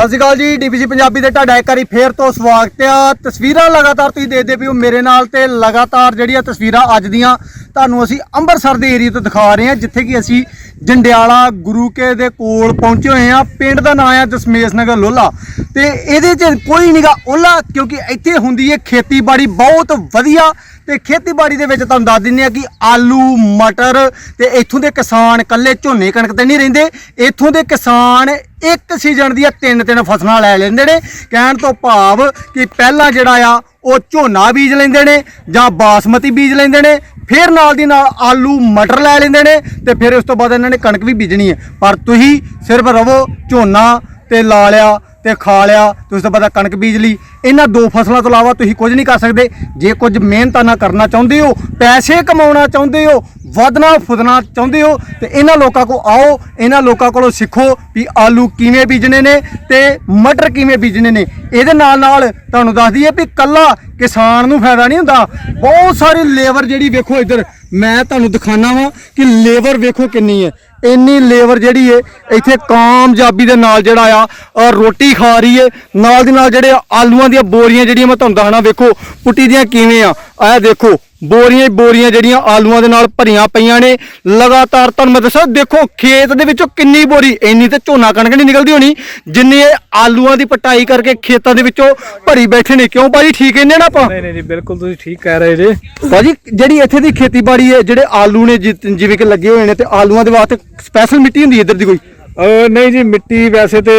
ਸਤਿ ਸ਼੍ਰੀ ਅਕਾਲ ਜੀ, ਡੀਪੀਸੀ ਪੰਜਾਬੀ ਦੇ ਤੁਹਾਡਾ ਇੱਕ ਵਾਰੀ ਫੇਰ ਤੋਂ ਸਵਾਗਤ ਆ ਤਸਵੀਰਾਂ ਲਗਾਤਾਰ ਤੁਸੀਂ ਦੇਖਦੇ ਪਏ ਹੋ ਮੇਰੇ ਨਾਲ ਤੇ ਲਗਾਤਾਰ ਜਿਹੜੀਆਂ ਤਸਵੀਰਾਂ ਅੱਜ ਦੀਆਂ ਤੁਹਾਨੂੰ ਅਸੀਂ ਅੰਮ੍ਰਿਤਸਰ ਦੇ ਏਰੀਆ ਤੋਂ ਦਿਖਾ ਰਹੇ ਹਾਂ, ਜਿੱਥੇ ਕਿ ਅਸੀਂ ਜੰਡਿਆਲਾ, ਗੁਰੂ ਕੇ ਦੇ ਕੋਲ ਪਹੁੰਚੇ ਹੋਏ ਹਾਂ। ਪਿੰਡ ਦਾ ਨਾਮ ਹੈ ਦਸ਼ਮੇਸ਼ ਨਗਰ ਲੋਲਾ। ਤੇ ਇਹਦੇ 'ਚ ਕੋਈ ਨਹੀਂਗਾ ਓਲਾ, ਕਿਉਂਕਿ ਇੱਥੇ ਹੁੰਦੀ ਹੈ ਖੇਤੀਬਾੜੀ ਬਹੁਤ ਵਧੀਆ। ਤੇ ਖੇਤੀਬਾੜੀ ਦੇ ਵਿੱਚ ਤੁਹਾਨੂੰ ਦੱਸ ਦਿੰਦੇ ਆ ਕਿ ਆਲੂ, ਮਟਰ ਤੇ ਇੱਥੋਂ ਦੇ ਕਿਸਾਨ ਕੱਲੇ ਝੋਨੇ ਕਣਕ ਤੇ ਨਹੀਂ ਰਹਿੰਦੇ। ਇੱਥੋਂ ਦੇ ਕਿਸਾਨ ਇੱਕ ਸੀਜ਼ਨ ਦੀਆਂ ਤਿੰਨ ਤਿੰਨ ਫਸਲਾਂ ਲੈ ਲੈਂਦੇ ਨੇ। ਕਹਿਣ ਤੋਂ ਭਾਵ ਕਿ ਪਹਿਲਾਂ ਜਿਹੜਾ ਆ ਉਹ ਝੋਨਾ ਬੀਜ ਲੈਂਦੇ ਨੇ ਜਾਂ ਬਾਸਮਤੀ ਬੀਜ ਲੈਂਦੇ ਨੇ, ਫਿਰ ਨਾਲ ਦੀ ਨਾਲ ਆਲੂ, ਮਟਰ ਲੈ ਲੈਂਦੇ ਨੇ ਤੇ ਫਿਰ ਉਸ ਤੋਂ ਬਾਅਦ ਇਹਨਾਂ ਨੇ ਕਣਕ ਵੀ ਬੀਜਣੀ ਹੈ। ਪਰ ਤੁਸੀਂ ਸਿਰਫ ਰਵੋ ਝੋਨਾ ਤੇ ਲਾ ਲਿਆ ਤੇ ਖਾ ਲਿਆ ਤੇ ਉਸ ਤੋਂ ਬਾਅਦ ਕਣਕ ਬੀਜ ਲਈ। ਇਹਨਾਂ ਦੋ ਫਸਲਾਂ ਤੋਂ ਇਲਾਵਾ ਤੁਸੀਂ ਕੁਝ ਨਹੀਂ ਕਰ ਸਕਦੇ। ਜੇ ਕੁਝ ਮਿਹਨਤਾਂ ਨਾ ਕਰਨਾ ਚਾਹੁੰਦੇ ਹੋ, ਪੈਸੇ ਕਮਾਉਣਾ ਚਾਹੁੰਦੇ ਹੋ, ਵਧਣਾ ਫੁੱਦਣਾ ਚਾਹੁੰਦੇ ਹੋ, ਤੇ ਇਹਨਾਂ ਲੋਕਾਂ ਕੋ ਆਓ, ਇਹਨਾਂ ਲੋਕਾਂ ਕੋਲੋਂ ਸਿੱਖੋ ਵੀ ਆਲੂ ਕਿਵੇਂ ਬੀਜਣੇ ਨੇ ਤੇ ਮਟਰ ਕਿਵੇਂ ਬੀਜਣੇ ਨੇ। ਇਹਦੇ ਨਾਲ ਨਾਲ ਤੁਹਾਨੂੰ ਦੱਸ ਦਈਏ ਵੀ ਕੱਲਾ ਕਿਸਾਨ ਨੂੰ ਫਾਇਦਾ ਨਹੀਂ ਹੁੰਦਾ। ਬਹੁਤ ਸਾਰੀ ਲੇਬਰ ਜਿਹੜੀ ਵੇਖੋ ਇੱਧਰ, ਮੈਂ ਤੁਹਾਨੂੰ ਦਿਖਾਣਾ ਵਾਂ ਕਿ ਲੇਬਰ ਵੇਖੋ ਕਿੰਨੀ ਹੈ। ਇੰਨੀ ਲੇਬਰ ਜਿਹੜੀ ਏ ਇੱਥੇ ਕਾਮਯਾਬੀ ਦੇ ਨਾਲ ਜਿਹੜਾ ਆ ਰੋਟੀ ਖਾ ਰਹੀ ਏ। ਨਾਲ ਦੀ ਨਾਲ ਜਿਹੜੇ ਆਲੂਆਂ ਦੀਆਂ ਬੋਰੀਆਂ ਜਿਹੜੀਆਂ ਮੈਂ ਤੁਹਾਨੂੰ ਦੱਸਣਾ ਵੇਖੋ ਪੁੱਟੀ ਦੀਆਂ ਕਿਵੇਂ ਆ? ਇਹ ਦੇਖੋ ਬੋਰੀਆਂ ਹੀ ਬੋਰੀਆਂ ਜਿਹੜੀਆਂ ਆਲੂਆਂ ਦੇ ਨਾਲ ਭਰੀਆਂ ਪਈਆਂ ਨੇ। ਲਗਾਤਾਰ ਤੁਹਾਨੂੰ ਮੈਂ ਦੱਸਾਂ ਦੇਖੋ ਖੇਤ ਦੇ ਵਿੱਚੋਂ ਕਿੰਨੀ ਬੋਰੀ ਇੰਨੀ ਤੇ ਝੋਨਾ ਕਣਕ ਨਹੀਂ ਨਿਕਲਦੀ ਹੋਣੀ ਜਿੰਨੀ ਇਹ ਆਲੂਆਂ ਦੀ ਪਟਾਈ ਕਰਕੇ ਖੇਤਾਂ ਦੇ ਵਿੱਚੋਂ ਭਰੀ ਬੈਠੇ ਨੇ। ਕਿਉਂ ਭਾਜੀ ਠੀਕ ਕਹਿੰਦੇ ਨਾ ਆਪਾਂ? ਨਹੀਂ ਨਹੀਂ ਜੀ ਬਿਲਕੁਲ ਤੁਸੀਂ ਠੀਕ ਕਹਿ ਰਹੇ ਜੇ। ਭਾਜੀ ਜਿਹੜੀ ਇੱਥੇ ਦੀ ਖੇਤੀਬਾੜੀ ਹੈ ਜਿਹੜੇ ਆਲੂ ਨੇ ਜਿਵੇਂ ਕਿ ਲੱਗੇ ਹੋਏ ਨੇ ਤੇ ਆਲੂਆਂ ਦੇ ਵਾਸਤੇ ਸਪੈਸ਼ਲ ਮਿੱਟੀ ਹੁੰਦੀ ਹੈ ਇੱਧਰ ਦੀ ਕੋਈ? ਅਹ ਨਹੀਂ ਜੀ ਮਿੱਟੀ ਵੈਸੇ ਤੇ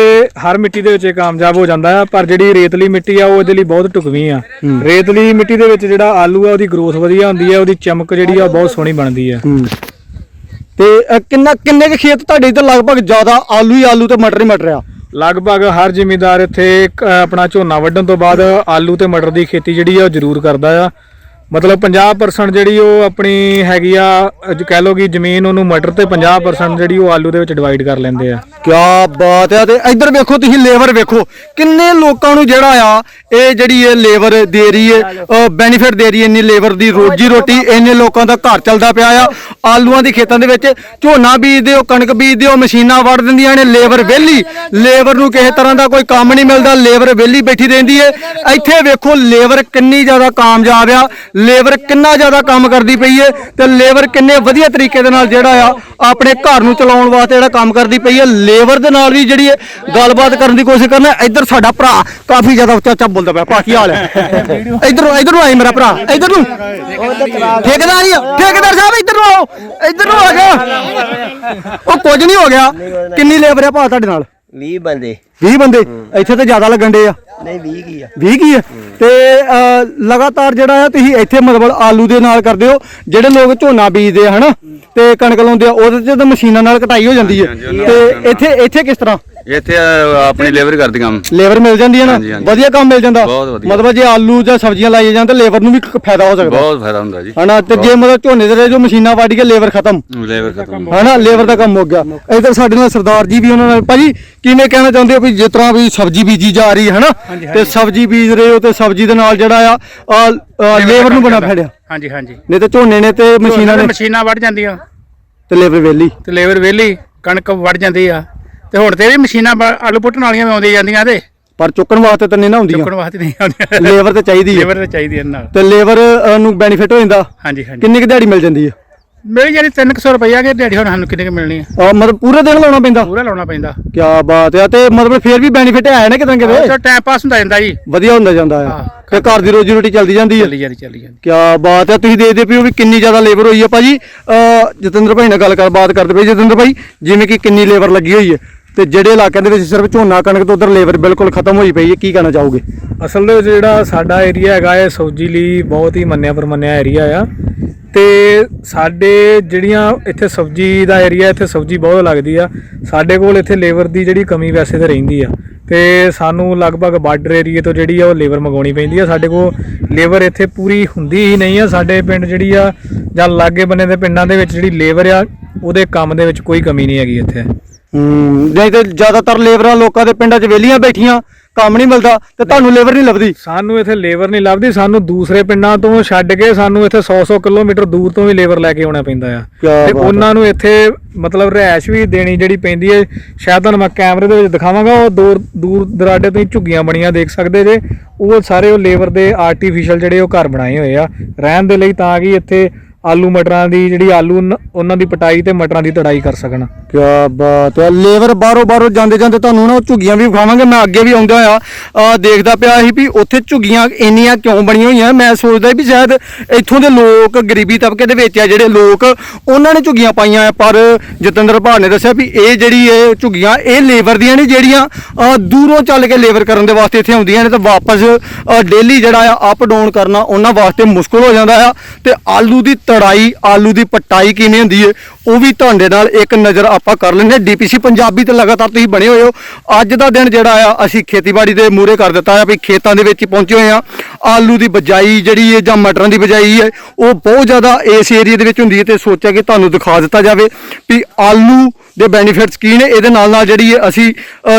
ਹਰ ਮਿੱਟੀ ਦੇ ਵਿੱਚ ਇਹ ਕਾਮਯਾਬ ਹੋ ਜਾਂਦਾ ਆ ਪਰ ਜਿਹੜੀ ਰੇਤਲੀ ਮਿੱਟੀ ਆ ਉਹ ਇਹਦੇ ਲਈ ਬਹੁਤ ਢੁਕਵੀਂ ਆ। ਰੇਤਲੀ ਮਿੱਟੀ ਦੇ ਵਿੱਚ ਜਿਹੜਾ ਆਲੂ ਆ ਉਹਦੀ ਗਰੋਥ ਵਧੀਆ ਹੁੰਦੀ ਆ ਉਹਦੀ ਚਮਕ ਜਿਹੜੀ ਆ ਉਹ ਬਹੁਤ ਸੋਹਣੀ ਬਣਦੀ ਆ ਤੇ ਅ, ਕਿੰਨਾ ਕਿੰਨੇ ਕੁ ਖੇਤ ਤੁਹਾਡੇ ਇੱਧਰ ਲਗਭਗ ਜ਼ਿਆਦਾ ਆਲੂ ਹੀ ਆਲੂ ਤੇ ਮਟਰ ਹੀ ਮਟਰ ਆ? ਲਗਭਗ ਹਰ ਜ਼ਿਮੀਂਦਾਰ ਇੱਥੇ ਆਪਣਾ ਝੋਨਾ ਵੱਢਣ ਤੋਂ ਬਾਅਦ ਆਲੂ ਤੇ ਮਟਰ ਦੀ ਖੇਤੀ ਜਿਹੜੀ ਆ ਉਹ ਜ਼ਰੂਰ ਕਰਦਾ ਆ। ਮਤਲਬ 50% ਜਿਹੜੀ ਉਹ ਆਪਣੀ ਹੈਗੀ ਆ ਅੱਜ ਕਹਿ ਲਓ ਕਿ ਜ਼ਮੀਨ ਉਹਨੂੰ ਮਟਰ ਤੇ 50% ਜਿਹੜੀ ਉਹ ਆਲੂ ਦੇ ਵਿੱਚ ਡਿਵਾਈਡ ਕਰ ਲੈਂਦੇ ਆ। ਕਿਆ ਬਾਤ ਹੈ ਤੇ ਇੱਧਰ ਵੇਖੋ, ਤੁਸੀਂ ਲੇਬਰ ਵੇਖੋ, ਕਿੰਨੇ ਲੋਕਾਂ ਨੂੰ ਜਿਹੜਾ ਆ, ਇਹ ਜਿਹੜੀ ਇਹ ਲੇਬਰ ਦੇ ਰਹੀ ਹੈ ਬੈਨੀਫਿਟ ਦੇ ਰਹੀ ਹੈ ਇੰਨੀ ਲੇਬਰ ਦੀ ਰੋਜੀ ਰੋਟੀ, ਇੰਨੇ ਲੋਕਾਂ ਦਾ ਘਰ ਚੱਲਦਾ ਪਿਆ ਆ, ਆਲੂਆਂ ਦੀ ਖੇਤਾਂ ਦੇ ਵਿੱਚ ਝੋਨਾ ਬੀਜਦੇ ਹੋ, ਕਣਕ ਬੀਜਦੇ ਹੋ, ਮਸ਼ੀਨਾਂ ਵੜ ਦਿੰਦੀਆਂ ਨੇ, ਲੇਬਰ ਵਿਹਲੀ, ਲੇਬਰ ਨੂੰ ਕਿਸੇ ਤਰ੍ਹਾਂ ਦਾ ਕੋਈ ਕੰਮ ਨਹੀਂ ਮਿਲਦਾ, ਲੇਬਰ ਵਿਹਲੀ ਬੈਠੀ ਰਹਿੰਦੀ ਹੈ ਇੱਥੇ ਵੇਖੋ, ਲੇਬਰ ਕਿੰਨੀ ਜ਼ਿਆਦਾ ਕਾਮਯਾਬ ਆ, ਲੇਬਰ ਕਿੰਨਾ ਜ਼ਿਆਦਾ ਕੰਮ ਕਰਦੀ ਪਈ ਹੈ ਤੇ ਲੇਬਰ ਕਿੰਨੇ ਵਧੀਆ ਤਰੀਕੇ ਦੇ ਨਾਲ ਜਿਹੜਾ ਆ ਆਪਣੇ ਘਰ ਨੂੰ ਚਲਾਉਣ ਵਾਸਤੇ ਜਿਹੜਾ ਕੰਮ ਕਰਦੀ ਪਈ ਹੈ ਲੇਬਰ ਦੇ ਨਾਲ ਵੀ ਜਿਹੜੀ ਹੈ ਗੱਲਬਾਤ ਕਰਨ ਦੀ ਕੋਸ਼ਿਸ਼ ਕਰਨਾ ਇੱਧਰ ਸਾਡਾ ਭਰਾ ਕਾਫੀ ਜ਼ਿਆਦਾ ਉੱਚਾ ਉੱਚਾ ਬੋਲਦਾ ਪਿਆ ਭਾ ਕੀ ਹਾਲ ਹੈ? ਇੱਧਰ ਇੱਧਰ ਨੂੰ ਆਈ ਮੇਰਾ ਭਰਾ ਇੱਧਰ ਨੂੰ। ਠੇਕੇਦਾਰ ਹੀ ਆ। ਠੇਕੇਦਾਰ ਸਾਹਿਬ ਇੱਧਰ ਨੂੰ ਆਓ ਇੱਧਰ ਨੂੰ ਆ ਗਿਆ ਉਹ ਕੁਝ ਨਹੀਂ ਹੋ ਗਿਆ ਕਿੰਨੀ ਲੇਬਰ ਆ ਭਾ ਤੁਹਾਡੇ ਨਾਲ? 20 ਬੰਦੇ। 20 ਬੰਦੇ ਇੱਥੇ ਤੇ ਜ਼ਿਆਦਾ ਲੱਗਣ ਦੇ ਆ। ਨਹੀਂ 20 ਕੀ ਆ। 20 ਕੀ ਹੈ। ਤੇ ਅਹ, ਲਗਾਤਾਰ ਜਿਹੜਾ ਆ ਤੁਸੀਂ ਇੱਥੇ ਮਤਲਬ ਆਲੂ ਦੇ ਨਾਲ ਕਰਦੇ ਹੋ ਜਿਹੜੇ ਲੋਕ ਝੋਨਾ ਬੀਜਦੇ ਆ ਹਨਾ? ਤੇ ਕਣਕ ਲਾਉਂਦੇ ਆ ਉਹਦੇ ਤੇ ਤਾਂ ਮਸ਼ੀਨਾਂ ਨਾਲ ਕਟਾਈ ਹੋ ਜਾਂਦੀ ਹੈ ਤੇ ਇੱਥੇ ਇੱਥੇ ਕਿਸ ਤਰ੍ਹਾਂ? ਇੱਥੇ ਅਹ, ਆਪਣੀ ਲੇਬਰ ਕਰਦੀ ਕੰਮ ਲੇਬਰ ਮਿਲ ਜਾਂਦੀ ਹੈ ਨਾ? ਹਾਂਜੀ, ਹਾਂਜੀ। ਵਧੀਆ ਕੰਮ ਮਿਲ ਜਾਂਦਾ। ਬਹੁਤ ਵਧੀਆ। ਮਤਲਬ ਜੇ ਆਲੂ ਜਾਂ ਸਬਜ਼ੀਆਂ ਲਾਈਆਂ ਜਾਣ ਤਾਂ ਲੇਬਰ ਨੂੰ ਵੀ ਫਾਇਦਾ ਹੋ ਸਕਦਾ। ਬਹੁਤ ਫਾਇਦਾ ਹੁੰਦਾ ਜੀ। ਹਨਾ? ਤੇ ਜੇ ਮਤਲਬ ਝੋਨੇ ਦੇ ਜੋ ਮਸ਼ੀਨਾਂ ਵੱਢ ਕੇ ਲੇਬਰ ਖਤਮ। ਲੇਬਰ ਖਤਮ ਹਨਾ? ਲੇਬਰ ਦਾ ਕੰਮ ਹੋ ਗਿਆ। ਇਧਰ ਸਾਡੇ ਨਾਲ ਸਰਦਾਰ ਜੀ ਵੀ ਉਹਨਾਂ ਨਾਲ ਭਾਜੀ ਕਿਵੇਂ ਕਹਿਣਾ ਚਾਹੁੰਦੇ ਹੋ ਵੀ ਜਿਸ ਤਰ੍ਹਾਂ ਵੀ ਸਬਜ਼ੀ ਬੀਜੀ ਜਾ ਰਹੀ ਹੈ ਹਨਾ? ਤੇ ਸਬਜ਼ੀ ਬੀਜ ਰਹੇ ਹੋ ਤੇ ਸਬਜ਼ੀ ਦੇ ਨਾਲ ਜਿਹੜਾ ਆ ਲੇਬਰ ਨੂੰ ਬਣਾ ਫੜਿਆ। ਹਾਂਜੀ ਹਾਂਜੀ। ਨਹੀਂ ਤੇ ਝੋਨੇ ਨੇ ਤੇ ਮਸ਼ੀਨਾਂ ਨੇ ਮਸ਼ੀਨਾਂ ਵੱਢ ਜਾਂਦੀਆਂ। ਤੇ ਲੇਬਰ ਵੇਲੀ ਤੇ ਲੇਬਰ ਵਿਹਲੀ ਕਣਕ ਵੱਢ ਜਾਂਦੀ ਆ। ਤੇ ਹੁਣ ਤੇ ਵੀ ਮਸ਼ੀਨਾਂ ਆਲੂ ਪੁੱਟਣ ਵਾਲੀਆਂ ਵੀ ਆਉਂਦੀਆਂ ਜਾਂਦੀਆਂ ਤੇ। ਪਰ ਚੁੱਕਣ ਵਾਸਤੇ ਤਾਂ ਨਹੀਂ ਨਾ ਚੁੱਕਣ ਵਾਸਤੇ ਨਹੀਂ ਆਉਂਦੀਆਂ। ਲੇਬਰ ਤੇ ਚਾਹੀਦੀ ਹੈ ਲੇਬਰ ਤੇ ਚਾਹੀਦੀ ਹੈ ਨਾਲ। ਤੇ ਲੇਬਰ ਨੂੰ ਬੈਨੀਫਿਟ ਹੋ ਜਾਂਦਾ। ਹਾਂਜੀ ਹਾਂਜੀ। ਕਿੰਨੀ ਕੁ ਦਿਹਾੜੀ ਮਿਲ ਜਾਂਦੀ ਹੈ ਮੇਰੀ ਜਿਹੜੀ 300 ਰੁਪਈਆ ਕਿ ਦਿਹਾੜੀ ਹੁਣ ਸਾਨੂੰ ਕਿੰਨੇ ਕੁ ਮਿਲਣੀ ਆ। ਅਹ ਮਤਲਬ ਪੂਰੇ ਦਿਨ ਲਾਉਣਾ ਪੈਂਦਾ? ਪੂਰਾ ਲਾਉਣਾ ਪੈਂਦਾ। ਕੀ ਬਾਤ ਹੈ ਤੇ ਮਤਲਬ ਫੇਰ ਵੀ ਬੈਨੀਫਿਟ ਹੈ ਨਾ ਕਿਤੇ ਨਾ ਤੇ ਕਿਤੇ ਟਾਈਮ ਪਾਸ ਹੁੰਦਾ ਜਾਂਦਾ ਜੀ। ਵਧੀਆ ਹੁੰਦਾ ਜਾਂਦਾ ਹੈ ਹਾਂ। ਤੇ ਘਰ ਦੀ ਰੋਜੀ ਰੋਟੀ ਚੱਲਦੀ ਜਾਂਦੀ ਹੈ ਚੱਲੀ ਜਾਂਦੀ ਚੱਲੀ ਜਾਂਦੀ। ਕਿਆ ਬਾਤ ਹੈ ਤੁਸੀਂ ਦੇਖਦੇ ਹੋ ਵੀ ਕਿੰਨੀ ਜ਼ਿਆਦਾ ਲੇਬਰ ਹੋਈ ਹੈ ਭਾਜੀ। ਅਹ ਜਤਿੰਦਰ ਭਾਈ ਨਾਲ ਗੱਲ ਕਰ ਬਾਤ ਕਰਦੇ ਪਏ। ਜਤਿੰਦਰ ਭਾਈ ਜਿਵੇਂ ਕਿ ਕਿੰਨੀ ਲੇਬਰ ਲੱਗੀ ਹੋਈ ਹੈ ਤੇ ਜਿਹੜੇ ਇਲਾਕਿਆਂ ਦੇ ਵਿੱਚ ਸਿਰਫ ਝੋਨਾ ਕਣਕ ਤੋਂ ਉਧਰ ਲੇਬਰ ਬਿਲਕੁਲ ਖਤਮ ਹੋਈ ਪਈ ਹੈ ਕੀ ਕਹਿਣਾ ਚਾਹੋਗੇ? ਅਸਲ ਦੇ ਵਿੱਚ ਜਿਹੜਾ ਸਾਡਾ ਏਰੀਆ ਹੈਗਾ ਇਹ ਸਬਜ਼ੀ ਲਈ ਬਹੁਤ ਹੀ ਮੰਨਿਆ ਪਰਮੰਨਿਆ ਏਰੀਆ ਆ। ਤੇ ਸਾਡੇ ਜਿਹੜੀਆਂ ਇੱਥੇ ਸਬਜ਼ੀ ਦਾ ਏਰੀਆ ਇੱਥੇ ਸਬਜ਼ੀ ਬਹੁਤ ਲੱਗਦੀ ਆ। ਸਾਡੇ ਕੋਲ ਇੱਥੇ ਲੇਬਰ ਦੀ ਜਿਹੜੀ ਕਮੀ ਵੈਸੇ ਤਾਂ ਰਹਿੰਦੀ ਆ। ਤੇ ਸਾਨੂੰ ਲਗਭਗ ਬਾਰਡਰ ਏਰੀਏ ਤੋਂ ਜਿਹੜੀ ਆ ਉਹ ਲੇਬਰ ਮੰਗਾਉਣੀ ਪੈਂਦੀ ਆ। ਸਾਡੇ ਕੋਲ ਲੇਬਰ ਇੱਥੇ ਪੂਰੀ ਹੁੰਦੀ ਹੀ ਨਹੀਂ ਆ। ਸਾਡੇ ਪਿੰਡ ਜਿਹੜੀ ਆ, ਜਾਂ ਲਾਗੇ ਬੰਨੇ ਦੇ ਪਿੰਡਾਂ ਦੇ ਵਿੱਚ ਜਿਹੜੀ ਲੇਬਰ ਆ, ਉਹਦੇ ਕੰਮ ਦੇ ਵਿੱਚ ਕੋਈ ਕਮੀ ਨਹੀਂ ਹੈਗੀ ਇੱਥੇ। ਹੂੰ, ਨਹੀਂ ਤੇ ਜ਼ਿਆਦਾਤਰ ਲੇਬਰਾਂ ਲੋਕਾਂ ਦੇ ਪਿੰਡਾਂ 'ਚ ਵਿਹਲੀਆਂ ਬੈਠੀਆਂ। ਕੰਮ ਨਹੀਂ ਮਿਲਦਾ ਤੇ ਤੁਹਾਨੂੰ ਲੇਬਰ ਨਹੀਂ ਲੱਭਦੀ। ਸਾਨੂੰ ਇੱਥੇ ਲੇਬਰ ਨਹੀਂ ਲੱਭਦੀ ਸਾਨੂੰ ਦੂਸਰੇ ਪਿੰਡਾਂ ਤੋਂ ਛੱਡ ਕੇ ਸਾਨੂੰ ਇੱਥੇ 100-100 ਕਿਲੋਮੀਟਰ ਦੂਰ ਤੋਂ ਵੀ ਲੇਬਰ ਲੈ ਕੇ ਆਉਣਾ ਪੈਂਦਾ ਆ। ਤੇ ਉਹਨਾਂ ਨੂੰ ਇੱਥੇ ਮਤਲਬ ਰਹਿائش ਵੀ ਦੇਣੀ ਜਿਹੜੀ ਪੈਂਦੀ ਹੈ ਸ਼ਾਇਦ ਤੁਹਾਨੂੰ ਮੈਂ ਕੈਮਰੇ ਦੇ ਵਿੱਚ ਦਿਖਾਵਾਂਗਾ ਉਹ ਦੂਰ ਦੂਰ ਦਰਾਡੇ ਤੋਂ ਝੁੱਗੀਆਂ ਬਣੀਆਂ ਦੇਖ ਸਕਦੇ ਜੇ। ਉਹ ਸਾਰੇ ਉਹ ਲੇਬਰ ਦੇ ਆਰਟੀਫੀਸ਼ੀਅਲ ਜਿਹੜੇ ਉਹ ਘਰ ਬਣਾਏ ਹੋਏ ਆ। ਰਹਿਣ ਦੇ ਲਈ ਤਾਂ ਕਿ ਇੱਥੇ ਆਲੂ ਮਟਰਾਂ ਦੀ ਜਿਹੜੀ ਆਲੂ ਨ- ਉਹਨਾਂ ਦੀ ਪਟਾਈ ਤੇ ਮਟਰਾਂ ਦੀ ਤੜਾਈ ਕਰ ਸਕਣ। ਕਿਆ ਬਾਤ ਹੈ। ਲੇਬਰ ਬਾਹਰੋਂ ਬਾਹਰੋਂ ਜਾਂਦੇ ਜਾਂਦੇ ਤੁਹਾਨੂੰ ਨਾ ਉਹ ਝੁੱਗੀਆਂ ਵੀ ਵਿਖਾਵਾਂਗੇ। ਮੈਂ ਅੱਗੇ ਵੀ ਆਉਂਦਾ ਆ ਆ ਦੇਖਦਾ ਪਿਆ ਸੀ ਵੀ ਉੱਥੇ ਝੁੱਗੀਆਂ ਇੰਨੀਆਂ ਕਿਉਂ ਬਣੀਆਂ ਹੋਈਆਂ। ਮੈਂ ਸੋਚਦਾ ਵੀ ਸ਼ਾਇਦ ਇੱਥੋਂ ਦੇ ਲੋਕ ਗਰੀਬੀ ਤਬਕੇ ਦੇ ਵਿੱਚ ਆ ਜਿਹੜੇ ਲੋਕ ਉਹਨਾਂ ਨੇ ਝੁੱਗੀਆਂ ਪਾਈਆਂ ਆ। ਪਰ ਜਤਿੰਦਰ ਭਾਅ ਨੇ ਦੱਸਿਆ ਵੀ ਇਹ ਜਿਹੜੀ ਇਹ ਝੁੱਗੀਆਂ ਇਹ ਲੇਬਰ ਦੀਆਂ ਨੇ ਜਿਹੜੀਆਂ ਅ, ਦੂਰੋਂ ਚੱਲ ਕੇ ਲੇਬਰ ਕਰਨ ਦੇ ਵਾਸਤੇ ਇੱਥੇ ਆਉਂਦੀਆਂ ਨੇ ਤੇ ਵਾਪਸ ਡੇਲੀ ਜਿਹੜਾ ਆ ਅਪ ਡਾਊਨ ਕਰਨਾ ਉਹਨਾਂ ਵਾਸਤੇ ਮੁਸ਼ਕਲ ਹੋ ਜਾਂਦਾ ਆ। ਤੇ ਆਲੂ ਦੀ ਤੜਾਈ ਆਲੂ ਦੀ ਪਟਾਈ ਕਿਵੇਂ ਹੁੰਦੀ ਹੈ ਉਹ ਵੀ ਤੁਹਾਡੇ ਨਾਲ ਇੱਕ ਨਜ਼ਰ ਆਪਾਂ ਕਰ ਲੈਂਦੇ ਹਾਂ। ਡੀਪੀਸੀ ਪੰਜਾਬੀ ਤੇ ਲਗਾਤਾਰ ਤੁਸੀਂ ਬਣੇ ਹੋਏ ਹੋ। ਅੱਜ ਦਾ ਦਿਨ ਜਿਹੜਾ ਆ, ਅਸੀਂ ਖੇਤੀਬਾੜੀ ਦੇ ਮੂਹਰੇ ਕਰ ਦਿੱਤਾ ਆ ਵੀ ਖੇਤਾਂ ਦੇ ਵਿੱਚ ਪਹੁੰਚੇ ਹੋਏ ਆ। ਆਲੂ ਦੀ ਬਜਾਈ ਜਿਹੜੀ ਹੈ ਜਾਂ ਮਟਰਾਂ ਦੀ ਬਜਾਈ ਹੈ ਉਹ ਬਹੁਤ ਜ਼ਿਆਦਾ ਇਸ ਏਰੀਆ ਦੇ ਵਿੱਚ ਹੁੰਦੀ ਹੈ ਤੇ ਸੋਚਿਆ ਕਿ ਤੁਹਾਨੂੰ ਦਿਖਾ ਦਿੱਤਾ ਜਾਵੇ ਵੀ ਆਲੂ ਦੇ ਬੈਨੀਫਿਟਸ ਕੀ ਨੇ। ਇਹਦੇ ਨਾਲ ਨਾਲ ਜਿਹੜੀ ਹੈ ਅਸੀਂ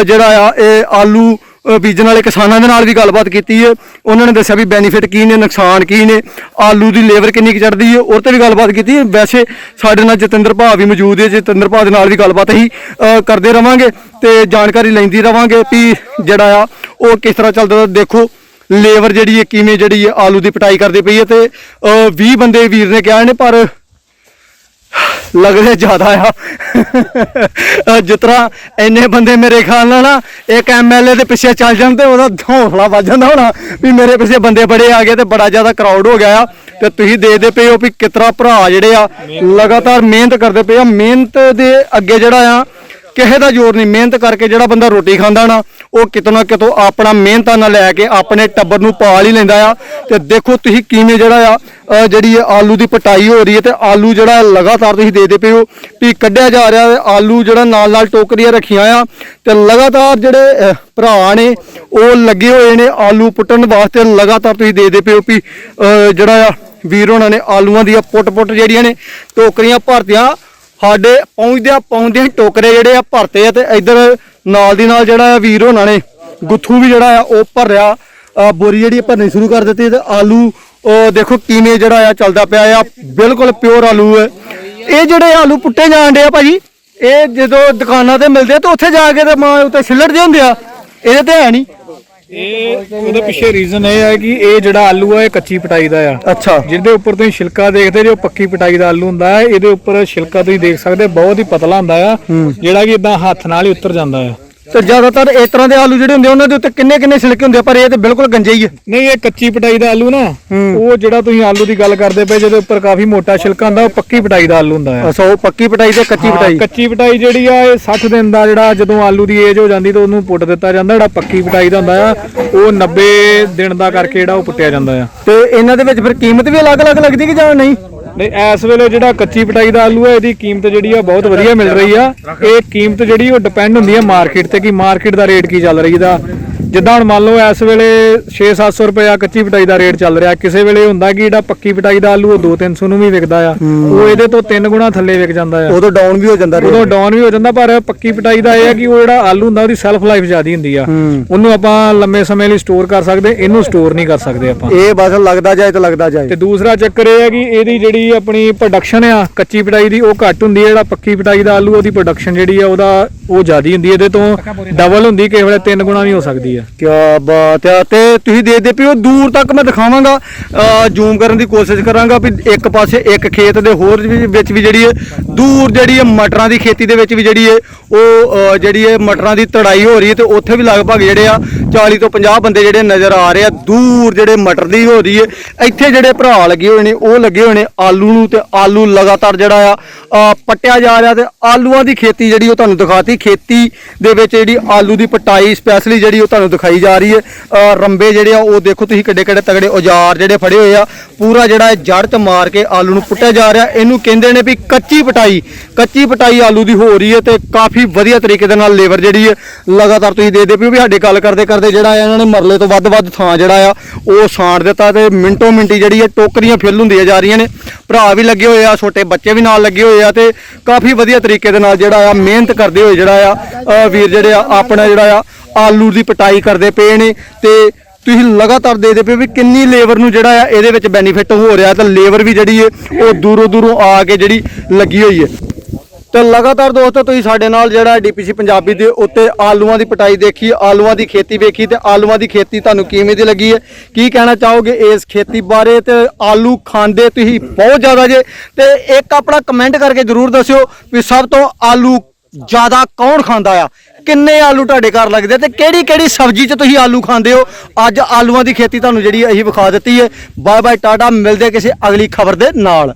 ਜਿਹੜਾ ਆ, ਇਹ ਆਲੂ ਬੀਜਣ ਵਾਲੇ ਕਿਸਾਨਾਂ ਦੇ ਨਾਲ ਵੀ ਗੱਲਬਾਤ ਕੀਤੀ ਹੈ। ਉਹਨਾਂ ਨੇ ਦੱਸਿਆ ਵੀ ਬੈਨੀਫਿਟ ਕੀ ਨੇ ਨੁਕਸਾਨ ਕੀ ਨੇ ਆਲੂ ਦੀ ਲੇਬਰ ਕਿੰਨੀ ਕੁ ਚੜਦੀ ਹੈ ਉਹ ਤੇ ਵੀ ਗੱਲਬਾਤ ਕੀਤੀ ਹੈ। ਵੈਸੇ ਸਾਡੇ ਨਾਲ ਜਤਿੰਦਰ ਭਾ ਵੀ ਮੌਜੂਦ ਹੈ ਜਤਿੰਦਰ ਭਾ ਦੇ ਨਾਲ ਵੀ ਗੱਲਬਾਤ ਅਸੀਂ ਕਰਦੇ ਰਵਾਂਗੇ ਤੇ ਜਾਣਕਾਰੀ ਲੈਂਦੀ ਰਵਾਂਗੇ ਵੀ ਜਿਹੜਾ ਆ ਉਹ ਕਿਸ ਤਰ੍ਹਾਂ ਚੱਲਦਾ ਦੇਖੋ ਲੇਬਰ ਜਿਹੜੀ ਹੈ ਕਿਵੇਂ ਜਿਹੜੀ ਹੈ ਆਲੂ ਦੀ ਪਟਾਈ ਕਰਦੀ ਪਈ ਹੈ ਤੇ ਅ, 20 ਬੰਦੇ ਵੀਰ ਨੇ ਕਿਹਾ ਨੇ ਪਰ ਲੱਗਦੇ ਜ਼ਿਆਦਾ ਆ। ਜਿਸ ਤਰ੍ਹਾਂ ਇੰਨੇ ਬੰਦੇ ਮੇਰੇ ਖਿਆਲ ਨਾਲ ਨਾ ਇੱਕ ਐਮਐਲਏ ਦੇ ਪਿੱਛੇ ਚੱਲ ਜਾਣ ਤੇ ਉਹਦਾ ਹੌਸਲਾ ਵੱਜ ਜਾਂਦਾ ਹੋਣਾ ਵੀ ਮੇਰੇ ਪਿੱਛੇ ਬੰਦੇ ਬੜੇ ਆ ਗਏ ਤੇ ਬੜਾ ਜ਼ਿਆਦਾ ਕਰਾਊਡ ਹੋ ਗਿਆ ਆ। ਤੇ ਤੁਸੀਂ ਦੇਖਦੇ ਪਏ ਹੋ ਵੀ ਕਿਤਰਾ ਭਰਾ ਜਿਹੜੇ ਆ, ਲਗਾਤਾਰ ਮਿਹਨਤ ਕਰਦੇ ਪਏ ਆ। ਮਿਹਨਤ ਦੇ ਅੱਗੇ ਜਿਹੜਾ ਆ ਕਿਸੇ ਦਾ ਜ਼ੋਰ ਨਹੀਂ। ਮਿਹਨਤ ਕਰਕੇ ਜਿਹੜਾ ਬੰਦਾ ਰੋਟੀ ਖਾਂਦਾ ਨਾ, ਉਹ ਕਿਤੋਂ ਨਾ ਕਿਤੋਂ ਆਪਣਾ ਮਿਹਨਤਾਂ ਨਾਲ ਲੈ ਕੇ ਆਪਣੇ ਟੱਬਰ ਨੂੰ ਪਾਲ ਹੀ ਲੈਂਦਾ ਆ। ਤੇ ਦੇਖੋ ਤੁਸੀਂ ਕਿਵੇਂ ਜਿਹੜਾ ਆ ਜਿਹੜੀ ਆਲੂ ਦੀ ਪਟਾਈ ਹੋ ਰਹੀ ਹੈ ਤੇ ਆਲੂ ਜਿਹੜਾ ਲਗਾਤਾਰ ਤੁਸੀਂ ਦੇਖਦੇ ਪਏ ਹੋ ਵੀ ਕੱਢਿਆ ਜਾ ਰਿਹਾ ਆਲੂ ਜਿਹੜਾ ਨਾਲ ਨਾਲ ਟੋਕਰੀਆਂ ਰੱਖੀਆਂ ਆ ਤੇ ਲਗਾਤਾਰ ਜਿਹੜੇ ਭਰਾ ਨੇ, ਉਹ ਲੱਗੇ ਹੋਏ ਨੇ ਆਲੂ ਪੁੱਟਣ ਵਾਸਤੇ। ਲਗਾਤਾਰ ਤੁਸੀਂ ਦੇ ਦੇ ਪਏ ਹੋ ਵੀ ਜਿਹੜਾ ਆ, ਵੀਰ ਉਹਨਾਂ ਨੇ ਆਲੂਆਂ ਦੀਆਂ ਪੁੱਟ-ਪੁੱਟ ਜਿਹੜੀਆਂ ਨੇ, ਟੋਕਰੀਆਂ ਭਰਤੀਆਂ ਸਾਡੇ ਪਹੁੰਚਦਿਆਂ ਪਹੁੰਚਦਿਆਂ ਹੀ ਟੋਕਰੇ ਜਿਹੜੇ ਆ ਭਰਤੇ ਆ ਤੇ ਇੱਧਰ ਨਾਲ ਦੀ ਨਾਲ ਜਿਹੜਾ ਆ ਵੀਰ ਹੋਣਾ ਨੇ, ਗੁੱਥੂ ਵੀ ਜਿਹੜਾ ਆ, ਉਹ ਭਰਿਆ। ਬੋਰੀ ਜਿਹੜੀ ਆ ਭਰਨੀ ਸ਼ੁਰੂ ਕਰ ਦਿੱਤੀ ਤੇ ਆਲੂ, ਉਹ ਦੇਖੋ ਕਿਵੇਂ ਜਿਹੜਾ ਆ ਚੱਲਦਾ ਪਿਆ ਆ। ਬਿਲਕੁਲ ਪਿਓਰ ਆਲੂ ਹੈ ਇਹ ਜਿਹੜੇ ਆਲੂ ਪੁੱਟੇ ਜਾਣ ਡੇ ਆ ਭਾਜੀ, ਇਹ ਜਦੋਂ ਦੁਕਾਨਾਂ ਤੇ ਮਿਲਦੇ ਆ ਤਾਂ ਉੱਥੇ ਜਾ ਕੇ ਤੇ ਮਾਂ ਉੱਤੇ ਛਿੱਲੜ ਹੁੰਦੇ ਆ। ਇਹਦੇ ਤੇ ਹੈ ਨਹੀਂ ਇਹ ਉਹਦੇ ਪਿੱਛੇ ਰੀਜ਼ਨ ਇਹ ਹੈ ਕਿ ਇਹ ਜਿਹੜਾ ਆਲੂ ਆ ਇਹ ਕੱਚੀ ਪਟਾਈ ਦਾ ਆ। ਅੱਛਾ। ਜਿਹਦੇ ਉੱਪਰ ਤੁਸੀਂ ਛਿਲਕਾ ਦੇਖਦੇ ਜੋ ਪੱਕੀ ਪਟਾਈ ਦਾ ਆਲੂ ਹੁੰਦਾ ਹੈ। ਇਹਦੇ ਉੱਪਰ ਛਿਲਕਾ ਤੁਸੀਂ ਦੇਖ ਸਕਦੇ ਬਹੁਤ ਹੀ ਪਤਲਾ ਹੁੰਦਾ ਆ। ਜਿਹੜਾ ਕਿ ਇਦਾਂ ਹੱਥ ਨਾਲ ਹੀ ਉੱਤਰ ਜਾਂਦਾ ਆ। ਤੇ ਜ਼ਿਆਦਾਤਰ ਇਸ ਤਰ੍ਹਾਂ ਦੇ ਆਲੂ ਜਿਹੜੇ ਹੁੰਦੇ ਆ, ਉਹਨਾਂ ਦੇ ਉੱਤੇ ਕਿੰਨੇ ਕਿੰਨੇ ਛਿਲਕੇ ਹੁੰਦੇ ਆ ਪਰ ਇਹ ਤੇ ਬਿਲਕੁਲ ਗੰਜੇ ਹੀ ਹੈ ਨਹੀਂ ਇਹ ਕੱਚੀ ਪਟਾਈ ਦਾ ਆਲੂ ਨਾ ਉਹ ਜਿਹੜਾ ਤੁਸੀਂ ਆਲੂ ਦੀ ਗੱਲ ਕਰਦੇ ਪਏ ਜਿਹਦੇ ਉੱਪਰ ਕਾਫੀ ਮੋਟਾ ਛਿਲਕਾ ਹੁੰਦਾ ਉਹ ਪੱਕੀ ਪਟਾਈ ਦਾ ਆਲੂ ਹੁੰਦਾ ਆ। ਅੱਛਾ ਉਹ ਪੱਕੀ ਪਟਾਈ ਤੇ ਕੱਚੀ ਹਾਂ, ਪਟਾਈ। ਕੱਚੀ ਪਟਾਈ ਜਿਹੜੀ ਆ ਇਹ 60 ਦਿਨ ਦਾ ਜਿਹੜਾ ਜਦੋਂ ਆਲੂ ਦੀ ਏਜ ਹੋ ਜਾਂਦੀ ਤਾਂ ਉਹਨੂੰ ਪੁੱਟ ਦਿੱਤਾ ਜਾਂਦਾ ਜਿਹੜਾ ਪੱਕੀ ਪਟਾਈ ਦਾ ਹੁੰਦਾ ਆ ਉਹ 90 ਦਿਨ ਦਾ ਕਰਕੇ ਜਿਹੜਾ ਉਹ ਪੁੱਟਿਆ ਜਾਂਦਾ ਆ। ਤੇ ਇਹਨਾਂ ਦੇ ਵਿੱਚ ਫਿਰ ਕੀਮਤ ਵੀ ਅਲੱਗ-ਅਲੱਗ ਲੱਗਦੀ ਕਿ ਜਾਂ ਨਹੀਂ? ਨਹੀਂ, ਇਸ ਵੇਲੇ ਜਿਹੜਾ ਕੱਚੀ ਪਟਾਈ ਦਾ ਆਲੂ ਹੈ, ਇਹਦੀ ਕੀਮਤ ਜਿਹੜੀ ਆ ਬਹੁਤ ਵਧੀਆ ਮਿਲ ਰਹੀ ਆ। ਇਹ ਕੀਮਤ ਜਿਹੜੀ ਉਹ ਡਿਪੈਂਡ ਹੁੰਦੀ ਆ ਮਾਰਕੀਟ ਤੇ, ਕਿ ਮਾਰਕੀਟ ਦਾ ਰੇਟ ਕੀ ਚੱਲ ਰਹੀ ਦਾ ਜਿੱਦਾਂ ਹੁਣ ਮੰਨ ਲਓ ਇਸ ਵੇਲੇ 6-700 ਰੁਪਏ ਕੱਚੀ ਪਟਾਈ ਦਾ ਰੇਟ ਚੱਲ ਰਿਹਾ ਕਿਸੇ ਵੇਲੇ ਹੁੰਦਾ ਕਿ ਜਿਹੜਾ ਪੱਕੀ ਪਟਾਈ ਦਾ ਆਲੂ ਉਹ 2-300 ਨੂੰ ਵੀ ਵਿਕਦਾ ਆ ਉਹ ਇਹਦੇ ਤੋਂ ਤਿੰਨ ਗੁਣਾ ਥੱਲੇ ਵਿਕ ਜਾਂਦਾ ਆ। ਉਦੋਂ ਡਾਊਨ ਵੀ ਹੋ ਜਾਂਦਾ ਰੇਟ। ਉਦੋਂ ਡਾਊਨ ਵੀ ਹੋ ਜਾਂਦਾ ਪਰ ਪੱਕੀ ਪਟਾਈ ਦਾ ਇਹ ਹੈ ਕਿ ਉਹ ਜਿਹੜਾ ਆਲੂ ਹੁੰਦਾ ਉਹਦੀ ਸੈਲਫ ਲਾਈਫ ਜ਼ਿਆਦੀ ਹੁੰਦੀ ਆ। ਉਹਨੂੰ ਆਪਾਂ ਲੰਮੇ ਸਮੇਂ ਲਈ ਸਟੋਰ ਕਰ ਸਕਦੇ ਇਹਨੂੰ ਸਟੋਰ ਨਹੀਂ ਕਰ ਸਕਦੇ ਆਪਾਂ। ਇਹ ਬਸ ਲੱਗਦਾ ਜਾਏ ਤਾਂ ਲੱਗਦਾ ਜਾਏ। ਤੇ ਦੂਸਰਾ ਚੱਕਰ ਇਹ ਹੈ ਕਿ ਇਹਦੀ ਜਿਹੜੀ ਆਪਣੀ ਪ੍ਰੋਡਕਸ਼ਨ ਆ ਕੱਚੀ ਪਟਾਈ ਦੀ ਉਹ ਘੱਟ ਹੁੰਦੀ ਹੈ ਜਿਹੜਾ ਪੱਕੀ ਪਟਾਈ ਦਾ ਆਲੂ ਉਹਦੀ ਪ੍ਰੋਡਕਸ਼ਨ ਜਿਹੜੀ ਆ ਉਹਦਾ ਉਹ ਜ਼ਿਆਦੀ ਹੁੰਦੀ ਹੈ ਇਹਦੇ ਤੋਂ ਡਬਲ ਹੁੰਦੀ। ਕਿਸੇ ਵੇਲੇ ਤਿੰਨ ਗੁਣਾ ਵੀ ਹੋ ਸਕਦੀ। ਹੈ ਕੀ ਬਾਤ ਹੈ ਤੇ ਤੁਸੀਂ ਦੇਖਦੇ ਪਿਓ ਦੂਰ ਤੱਕ ਮੈਂ ਦਿਖਾਵਾਂਗਾ ਜ਼ੂਮ ਕਰਨ ਦੀ ਕੋਸ਼ਿਸ਼ ਕਰਾਂਗਾ ਵੀ ਇੱਕ ਪਾਸੇ ਇੱਕ ਖੇਤ ਦੇ ਹੋਰ ਵੀ- ਵਿੱਚ ਵੀ ਜਿਹੜੀ ਹੈ ਦੂਰ ਜਿਹੜੀ ਹੈ ਮਟਰਾਂ ਦੀ ਖੇਤੀ ਦੇ ਵਿੱਚ ਵੀ ਜਿਹੜੀ ਹੈ ਉਹ ਜਿਹੜੀ ਹੈ ਮਟਰਾਂ ਦੀ ਤੜਾਈ ਹੋ ਰਹੀ ਹੈ ਤੇ ਉੱਥੇ ਵੀ ਲਗਭਗ ਜਿਹੜੇ ਆ 40 ਤੋਂ 50 ਬੰਦੇ ਜਿਹੜੇ ਨਜ਼ਰ ਆ ਰਹੇ ਆ। ਦੂਰ ਜਿਹੜੇ ਮਟਰ ਦੀ ਹੋ ਰਹੀ ਹੈ, ਇੱਥੇ ਜਿਹੜੇ ਭਰਾ ਲੱਗੇ ਹੋਏ ਨੇ, ਉਹ ਲੱਗੇ ਹੋਏ ਨੇ ਆਲੂ ਨੂੰ ਤੇ ਆਲੂ ਲਗਾਤਾਰ ਜਿਹੜਾ ਆ ਪੱਟਿਆ ਜਾ ਰਿਹਾ ਤੇ ਆਲੂਆਂ ਦੀ ਖੇਤੀ ਜਿਹੜੀ ਉਹ ਤੁਹਾਨੂੰ ਦਿਖਾਤੀ। ਖੇਤੀ ਦੇ ਵਿੱਚ ਜਿਹੜੀ ਆਲੂ ਦੀ ਪਟਾਈ ਸਪੈਸ਼ਲੀ ਜਿਹੜੀ ਉਹ ਤੁਹਾਨੂੰ ਦਿਖਾਈ ਜਾ ਰਹੀ ਹੈ। ਅ, ਰੰਬੇ ਜਿਹੜੇ ਆ ਉਹ ਦੇਖੋ ਤੁਸੀਂ ਕਿੱਡੇ ਕਿੱਡੇ ਤਗੜੇ ਔਜ਼ਾਰ ਜਿਹੜੇ ਫੜੇ ਹੋਏ ਆ। ਪੂਰਾ ਜਿਹੜਾ ਇਹ ਜੜ ਤੇ ਮਾਰ ਕੇ ਆਲੂ ਨੂੰ ਪੁੱਟਿਆ ਜਾ ਰਿਹਾ। ਇਹਨੂੰ ਕਹਿੰਦੇ ਨੇ ਵੀ ਕੱਚੀ ਪਟਾਈ। ਕੱਚੀ ਪਟਾਈ ਆਲੂ ਦੀ ਹੋ ਰਹੀ ਹੈ ਤੇ ਕਾਫੀ ਵਧੀਆ ਤਰੀਕੇ ਦੇ ਨਾਲ ਲੇਬਰ ਜਿਹੜੀ ਹੈ ਲਗਾਤਾਰ ਤੁਸੀਂ ਦੇਖਦੇ ਪਏ ਹੋ ਵੀ ਸਾਡੇ ਗੱਲ ਕਰਦੇ ਕਰਦੇ ਜਿਹੜਾ ਆ ਇਹਨਾਂ ਨੇ ਮਰਲੇ ਤੋਂ ਵੱਧ ਵੱਧ ਥਾਂ ਜਿਹੜਾ ਆ ਉਹ ਸਾੜ ਦਿੱਤਾ ਤੇ ਮਿੰਟੋ ਮਿੰਟੀ ਜਿਹੜੀ ਹੈ ਟੋਕਰੀਆਂ ਫਿਲ ਹੁੰਦੀਆਂ ਜਾ ਰਹੀਆਂ ਨੇ। ਭਰਾ ਵੀ ਲੱਗੇ ਹੋਏ ਆ ਛੋਟੇ ਬੱਚੇ ਵੀ ਨਾਲ ਲੱਗੇ ਹੋਏ ਆ ਤੇ ਕਾਫੀ ਵਧੀਆ ਤਰੀਕੇ ਦੇ ਨਾਲ ਜਿਹੜਾ ਆ ਮਿਹਨਤ ਕਰਦੇ ਹੋਏ ਜਿਹੜਾ ਆ ਅ, ਵੀਰ ਜਿਹੜੇ ਆ ਆਪਣਾ ਜਿਹੜਾ ਆ ਆਲੂ ਦੀ ਪਟਾਈ ਕਰਦੇ ਪਏ ਨੇ ਤੇ ਤੁਸੀਂ ਲਗਾਤਾਰ ਦੇਖਦੇ ਪਏ ਵੀ ਕਿੰਨੀ ਲੇਬਰ ਨੂੰ ਜਿਹੜਾ ਆ ਇਹਦੇ ਵਿੱਚ ਬੈਨੀਫਿਟ ਹੋ ਰਿਹਾ ਤਾਂ ਲੇਬਰ ਵੀ ਜਿਹੜੀ ਹੈ, ਉਹ ਦੂਰੋਂ ਦੂਰੋਂ ਆ ਕੇ ਜਿਹੜੀ ਲੱਗੀ ਹੋਈ ਹੈ। ਤੇ ਲਗਾਤਾਰ ਦੋਸਤੋ, ਤੁਸੀਂ ਸਾਡੇ ਨਾਲ ਜਿਹੜਾ ਡੀਪੀਸੀ ਪੰਜਾਬੀ ਦੇ ਉੱਤੇ ਆਲੂਆਂ ਦੀ ਪਟਾਈ ਦੇਖੀ, ਆਲੂਆਂ ਦੀ ਖੇਤੀ ਵੇਖੀ ਤੇ ਆਲੂਆਂ ਦੀ ਖੇਤੀ ਤੁਹਾਨੂੰ ਕਿਵੇਂ ਦੀ ਲੱਗੀ ਹੈ? ਕੀ ਕਹਿਣਾ ਚਾਹੋਗੇ ਇਸ ਖੇਤੀ ਬਾਰੇ? ਤੇ ਆਲੂ ਖਾਂਦੇ ਤੁਸੀਂ ਬਹੁਤ ਜ਼ਿਆਦਾ ਜੇ, ਤੇ ਇੱਕ ਆਪਣਾ ਕਮੈਂਟ ਕਰਕੇ ਜਰੂਰ ਦੱਸਿਓ ਵੀ ਸਭ ਤੋਂ ਆਲੂ ਜ਼ਿਆਦਾ ਕੌਣ ਖਾਂਦਾ ਆ? ਕਿੰਨੇ ਆਲੂ ਤੁਹਾਡੇ ਘਰ ਲੱਗਦੇ ਆ ਤੇ ਕਿਹੜੀ ਕਿਹੜੀ ਸਬਜ਼ੀ 'ਚ ਤੁਸੀਂ ਆਲੂ ਖਾਂਦੇ ਹੋ? ਅੱਜ ਆਲੂਆਂ ਦੀ ਖੇਤੀ ਤੁਹਾਨੂੰ ਜਿਹੜੀ ਅਸੀਂ ਵਿਖਾ ਦਿੱਤੀ ਹੈ। ਬਾਏ ਬਾਏ, ਟਾਟਾ, ਮਿਲਦੇ ਕਿਸੇ ਅਗਲੀ ਖਬਰ ਦੇ ਨਾਲ।